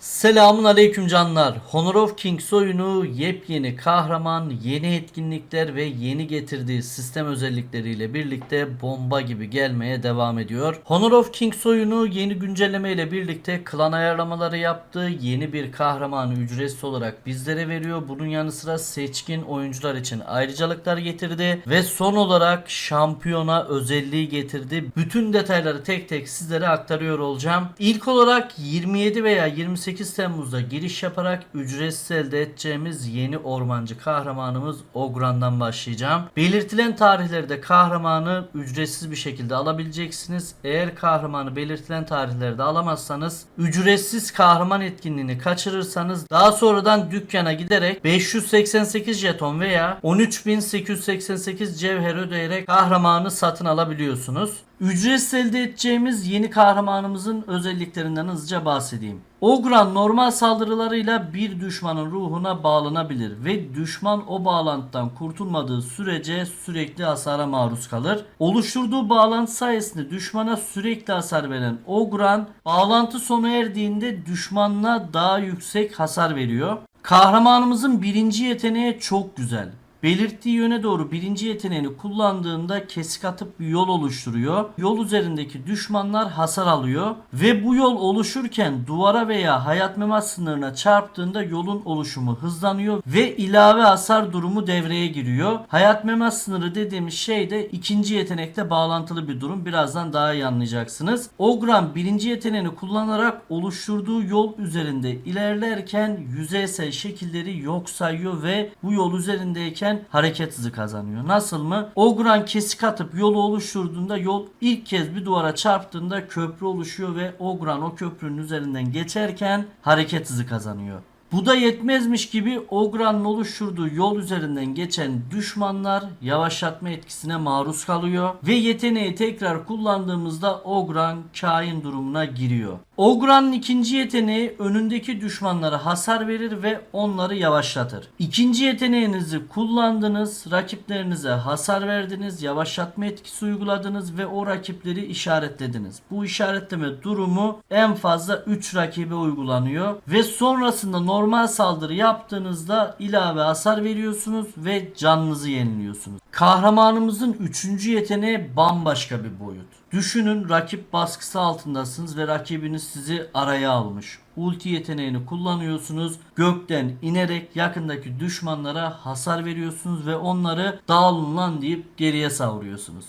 Selamun aleyküm canlar. Honor of Kings oyunu yepyeni kahraman, yeni etkinlikler ve yeni getirdiği sistem özellikleriyle birlikte bomba gibi gelmeye devam ediyor. Honor of Kings oyunu yeni güncelleme ile birlikte klan ayarlamaları yaptı. Yeni bir kahramanı ücretsiz olarak bizlere veriyor. Bunun yanı sıra seçkin oyuncular için ayrıcalıklar getirdi ve son olarak şampiyona özelliği getirdi. Bütün detayları tek tek sizlere aktarıyor olacağım. İlk olarak 27 veya 28 Temmuz'da giriş yaparak ücretsiz elde edeceğimiz yeni ormancı kahramanımız Ogran'dan başlayacağım. Belirtilen tarihlerde kahramanı ücretsiz bir şekilde alabileceksiniz. Eğer kahramanı belirtilen tarihlerde alamazsanız ücretsiz kahraman etkinliğini kaçırırsanız daha sonradan dükkana giderek 588 jeton veya 13888 cevher ödeyerek kahramanı satın alabiliyorsunuz. Ücretsiz elde edeceğimiz yeni kahramanımızın özelliklerinden hızlıca bahsedeyim. Ogran normal saldırılarıyla bir düşmanın ruhuna bağlanabilir ve düşman o bağlantıdan kurtulmadığı sürece sürekli hasara maruz kalır. Oluşturduğu bağlantı sayesinde düşmana sürekli hasar veren Ogran bağlantı sona erdiğinde düşmanına daha yüksek hasar veriyor. Kahramanımızın birinci yeteneği çok güzel. Belirttiği yöne doğru birinci yeteneğini kullandığında kesik atıp bir yol oluşturuyor. Yol üzerindeki düşmanlar hasar alıyor ve bu yol oluşurken duvara veya hayat memat sınırına çarptığında yolun oluşumu hızlanıyor ve ilave hasar durumu devreye giriyor. Hayat memat sınırı dediğimiz şey de ikinci yetenekle bağlantılı bir durum. Birazdan daha iyi anlayacaksınız. Ogran birinci yeteneğini kullanarak oluşturduğu yol üzerinde ilerlerken yüzeysel şekilleri yok sayıyor ve bu yol üzerindeyken hareket hızı kazanıyor. Nasıl mı? Ogran kesik atıp yolu oluşturduğunda yol ilk kez bir duvara çarptığında köprü oluşuyor ve Ogran o köprünün üzerinden geçerken hareket hızı kazanıyor. Bu da yetmezmiş gibi Ogran'ın oluşturduğu yol üzerinden geçen düşmanlar yavaşlatma etkisine maruz kalıyor ve yeteneği tekrar kullandığımızda Ogran kain durumuna giriyor. Ogran'ın ikinci yeteneği önündeki düşmanlara hasar verir ve onları yavaşlatır. İkinci yeteneğinizi kullandınız, rakiplerinize hasar verdiniz, yavaşlatma etkisi uyguladınız ve o rakipleri işaretlediniz. Bu işaretleme durumu en fazla 3 rakibe uygulanıyor ve sonrasında normal saldırı yaptığınızda ilave hasar veriyorsunuz ve canınızı yeniliyorsunuz. Kahramanımızın 3. yeteneği bambaşka bir boyut. Düşünün rakip baskısı altındasınız ve rakibiniz sizi araya almış. Ulti yeteneğini kullanıyorsunuz. Gökten inerek yakındaki düşmanlara hasar veriyorsunuz ve onları dağılın lan deyip geriye savuruyorsunuz.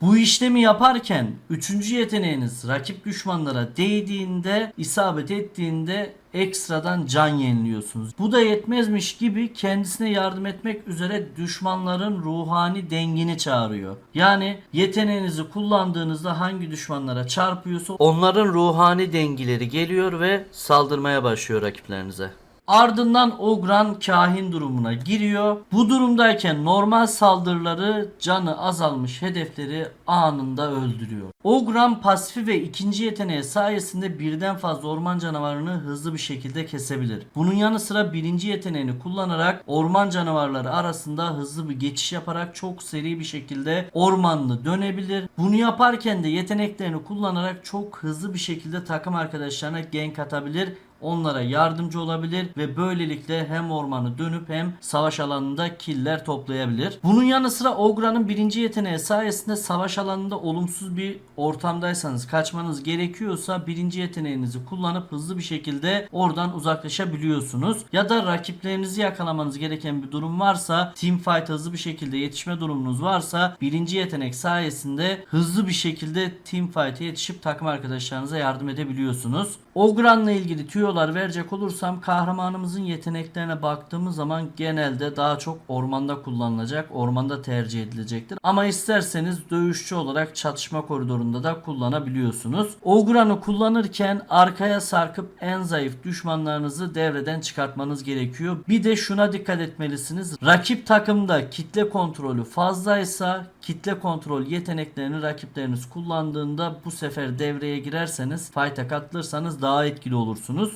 Bu işlemi yaparken üçüncü yeteneğiniz rakip düşmanlara değdiğinde, isabet ettiğinde ekstradan can yeniliyorsunuz. Bu da yetmezmiş gibi kendisine yardım etmek üzere düşmanların ruhani dengini çağırıyor. Yani yeteneğinizi kullandığınızda hangi düşmanlara çarpıyorsa onların ruhani dengileri geliyor ve saldırmaya başlıyor rakiplerinize. Ardından Ogran kahin durumuna giriyor. Bu durumdayken normal saldırıları canı azalmış hedefleri anında öldürüyor. Ogran pasifi ve ikinci yeteneği sayesinde birden fazla orman canavarını hızlı bir şekilde kesebilir. Bunun yanı sıra birinci yeteneğini kullanarak orman canavarları arasında hızlı bir geçiş yaparak çok seri bir şekilde ormanlı dönebilir. Bunu yaparken de yeteneklerini kullanarak çok hızlı bir şekilde takım arkadaşlarına gank atabilir onlara yardımcı olabilir ve böylelikle hem ormanı dönüp hem savaş alanında killer toplayabilir. Bunun yanı sıra Ogra'nın birinci yeteneği sayesinde savaş alanında olumsuz bir ortamdaysanız kaçmanız gerekiyorsa birinci yeteneğinizi kullanıp hızlı bir şekilde oradan uzaklaşabiliyorsunuz. Ya da rakiplerinizi yakalamanız gereken bir durum varsa team fight hızlı bir şekilde yetişme durumunuz varsa birinci yetenek sayesinde hızlı bir şekilde team fight'e yetişip takım arkadaşlarınıza yardım edebiliyorsunuz. Ogran'la ilgili tüyolar verecek olursam kahramanımızın yeteneklerine baktığımız zaman genelde daha çok ormanda kullanılacak, ormanda tercih edilecektir. Ama isterseniz dövüşçü olarak çatışma koridorunda da kullanabiliyorsunuz. Ogran'ı kullanırken arkaya sarkıp en zayıf düşmanlarınızı devreden çıkartmanız gerekiyor. Bir de şuna dikkat etmelisiniz. Rakip takımda kitle kontrolü fazlaysa kitle kontrol yeteneklerini rakipleriniz kullandığında bu sefer devreye girerseniz fight'a katılırsanız daha etkili olursunuz.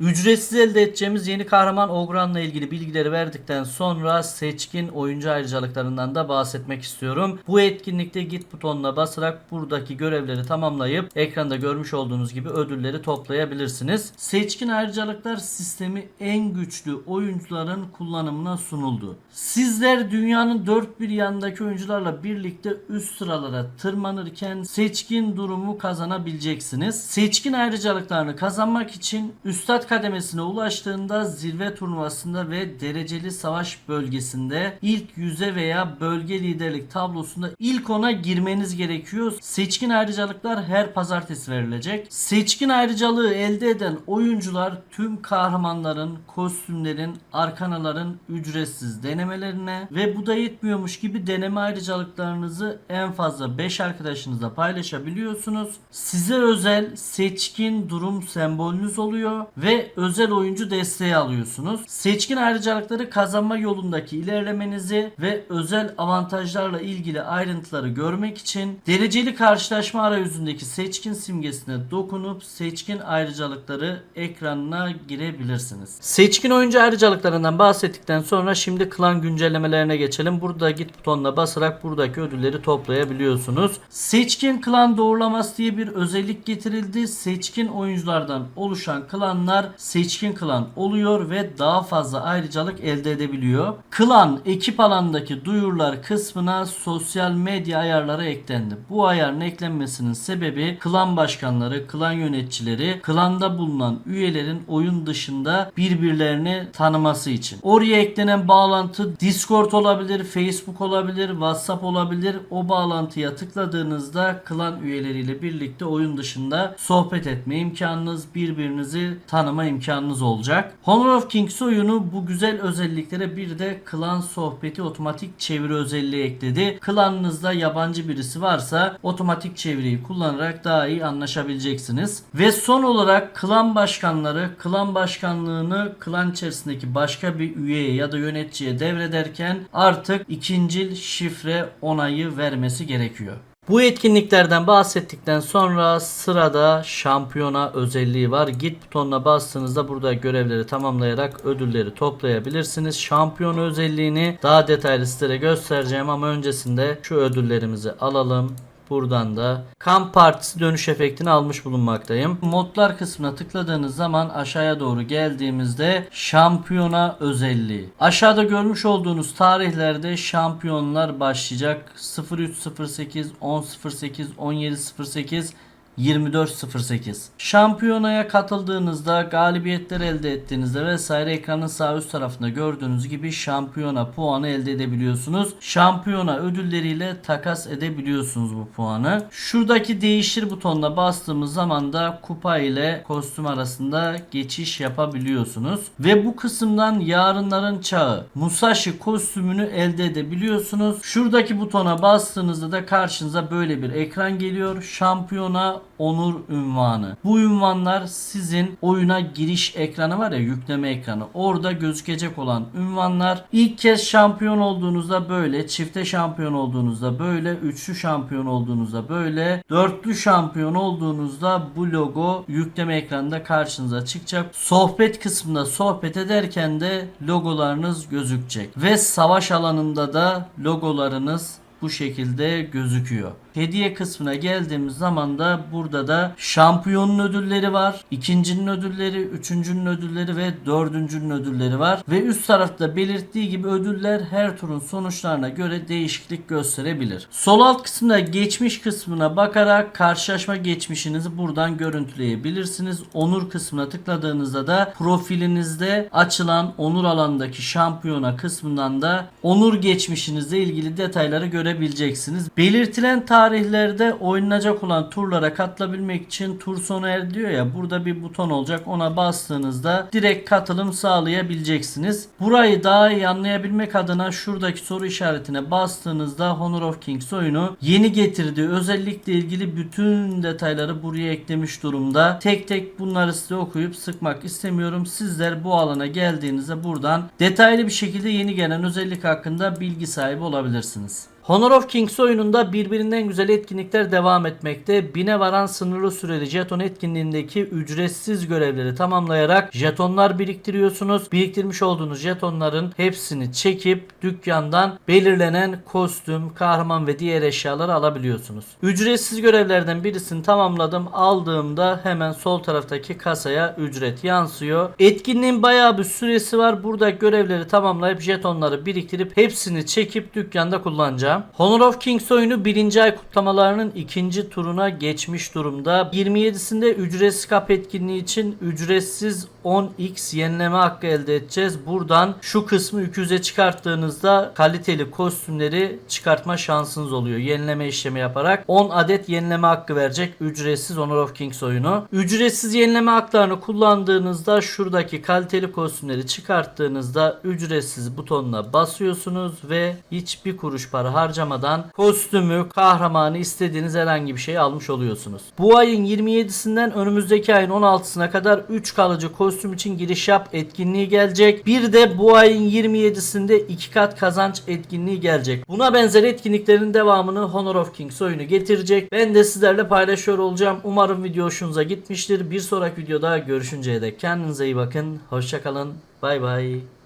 Ücretsiz elde edeceğimiz yeni kahraman Ogran'la ilgili bilgileri verdikten sonra seçkin oyuncu ayrıcalıklarından da bahsetmek istiyorum. Bu etkinlikte git butonuna basarak buradaki görevleri tamamlayıp ekranda görmüş olduğunuz gibi ödülleri toplayabilirsiniz. Seçkin ayrıcalıklar sistemi en güçlü oyuncuların kullanımına sunuldu. Sizler dünyanın dört bir yanındaki oyuncularla birlikte üst sıralara tırmanırken seçkin durumu kazanabileceksiniz. Seçkin ayrıcalıklarını kazanmak için üstad kademesine ulaştığında zirve turnuvasında ve dereceli savaş bölgesinde ilk yüze veya bölge liderlik tablosunda ilk ona girmeniz gerekiyor. Seçkin ayrıcalıklar her pazartesi verilecek. Seçkin ayrıcalığı elde eden oyuncular tüm kahramanların, kostümlerin, arkanaların ücretsiz denemelerine ve bu da yetmiyormuş gibi deneme ayrıcalıklarınızı en fazla 5 arkadaşınızla paylaşabiliyorsunuz. Size özel seçkin durum sembolünüz oluyor ve özel oyuncu desteği alıyorsunuz. Seçkin ayrıcalıkları kazanma yolundaki ilerlemenizi ve özel avantajlarla ilgili ayrıntıları görmek için dereceli karşılaşma arayüzündeki seçkin simgesine dokunup seçkin ayrıcalıkları ekranına girebilirsiniz. Seçkin oyuncu ayrıcalıklarından bahsettikten sonra şimdi klan güncellemelerine geçelim. Burada git butonuna basarak buradaki ödülleri toplayabiliyorsunuz. Seçkin klan doğrulaması diye bir özellik getirildi. Seçkin oyunculardan oluşan klanlar seçkin klan oluyor ve daha fazla ayrıcalık elde edebiliyor. Klan ekip alanındaki duyurular kısmına sosyal medya ayarları eklendi. Bu ayarın eklenmesinin sebebi klan başkanları, klan yöneticileri, klanda bulunan üyelerin oyun dışında birbirlerini tanıması için. Oraya eklenen bağlantı Discord olabilir, Facebook olabilir, WhatsApp olabilir. O bağlantıya tıkladığınızda klan üyeleriyle birlikte oyun dışında sohbet etme imkanınız, birbirinizi tanıma imkanınız olacak. Honor of Kings oyunu bu güzel özelliklere bir de klan sohbeti otomatik çeviri özelliği ekledi. Klanınızda yabancı birisi varsa otomatik çeviriyi kullanarak daha iyi anlaşabileceksiniz. Ve son olarak klan başkanları klan başkanlığını klan içerisindeki başka bir üyeye ya da yöneticiye devrederken artık ikincil şifre onayı vermesi gerekiyor. Bu etkinliklerden bahsettikten sonra sırada şampiyona özelliği var. Git butonuna bastığınızda burada görevleri tamamlayarak ödülleri toplayabilirsiniz. Şampiyon özelliğini daha detaylı sizlere göstereceğim ama öncesinde şu ödüllerimizi alalım. Buradan da kamp partisi dönüş efektini almış bulunmaktayım. Modlar kısmına tıkladığınız zaman aşağıya doğru geldiğimizde şampiyona özelliği. Aşağıda görmüş olduğunuz tarihlerde şampiyonlar başlayacak. 0308, 1008, 1708 24.08 Şampiyonaya katıldığınızda galibiyetler elde ettiğinizde vesaire ekranın sağ üst tarafında gördüğünüz gibi şampiyona puanı elde edebiliyorsunuz. Şampiyona ödülleriyle takas edebiliyorsunuz bu puanı. Şuradaki değiştir butonuna bastığımız zaman da kupa ile kostüm arasında geçiş yapabiliyorsunuz. Ve bu kısımdan yarınların çağı Musashi kostümünü elde edebiliyorsunuz. Şuradaki butona bastığınızda da karşınıza böyle bir ekran geliyor. Şampiyona onur ünvanı. Bu ünvanlar sizin oyuna giriş ekranı var ya yükleme ekranı. Orada gözükecek olan ünvanlar. İlk kez şampiyon olduğunuzda böyle, çifte şampiyon olduğunuzda böyle, üçlü şampiyon olduğunuzda böyle, dörtlü şampiyon olduğunuzda bu logo yükleme ekranında karşınıza çıkacak. Sohbet kısmında sohbet ederken de logolarınız gözükecek. Ve savaş alanında da logolarınız bu şekilde gözüküyor. Hediye kısmına geldiğimiz zaman da burada da şampiyonun ödülleri var. ikincinin ödülleri, üçüncünün ödülleri ve dördüncünün ödülleri var. Ve üst tarafta belirttiği gibi ödüller her turun sonuçlarına göre değişiklik gösterebilir. Sol alt kısımda geçmiş kısmına bakarak karşılaşma geçmişinizi buradan görüntüleyebilirsiniz. Onur kısmına tıkladığınızda da profilinizde açılan onur alanındaki şampiyona kısmından da onur geçmişinizle ilgili detayları görebileceksiniz. Belirtilen tarihlerde oynanacak olan turlara katılabilmek için tur sona er diyor ya burada bir buton olacak ona bastığınızda direkt katılım sağlayabileceksiniz. Burayı daha iyi anlayabilmek adına şuradaki soru işaretine bastığınızda Honor of Kings oyunu yeni getirdiği özellikle ilgili bütün detayları buraya eklemiş durumda. Tek tek bunları size okuyup sıkmak istemiyorum. Sizler bu alana geldiğinizde buradan detaylı bir şekilde yeni gelen özellik hakkında bilgi sahibi olabilirsiniz. Honor of Kings oyununda birbirinden güzel etkinlikler devam etmekte. Bine varan sınırlı süreli jeton etkinliğindeki ücretsiz görevleri tamamlayarak jetonlar biriktiriyorsunuz. Biriktirmiş olduğunuz jetonların hepsini çekip dükkandan belirlenen kostüm, kahraman ve diğer eşyaları alabiliyorsunuz. Ücretsiz görevlerden birisini tamamladım. Aldığımda hemen sol taraftaki kasaya ücret yansıyor. Etkinliğin bayağı bir süresi var. Burada görevleri tamamlayıp jetonları biriktirip hepsini çekip dükkanda kullanacağım. Honor of Kings oyunu birinci ay kutlamalarının ikinci turuna geçmiş durumda. 27'sinde ücretsiz kap etkinliği için ücretsiz 10x yenileme hakkı elde edeceğiz. Buradan şu kısmı 200'e çıkarttığınızda kaliteli kostümleri çıkartma şansınız oluyor. Yenileme işlemi yaparak 10 adet yenileme hakkı verecek ücretsiz Honor of Kings oyunu. Ücretsiz yenileme haklarını kullandığınızda şuradaki kaliteli kostümleri çıkarttığınızda ücretsiz butonuna basıyorsunuz ve hiçbir kuruş para harcamadan kostümü, kahramanı istediğiniz herhangi bir şeyi almış oluyorsunuz. Bu ayın 27'sinden önümüzdeki ayın 16'sına kadar 3 kalıcı kostüm için giriş yap etkinliği gelecek. Bir de bu ayın 27'sinde 2 kat kazanç etkinliği gelecek. Buna benzer etkinliklerin devamını Honor of Kings oyunu getirecek. Ben de sizlerle paylaşıyor olacağım. Umarım video hoşunuza gitmiştir. Bir sonraki videoda görüşünceye dek kendinize iyi bakın. Hoşçakalın. Bay bay.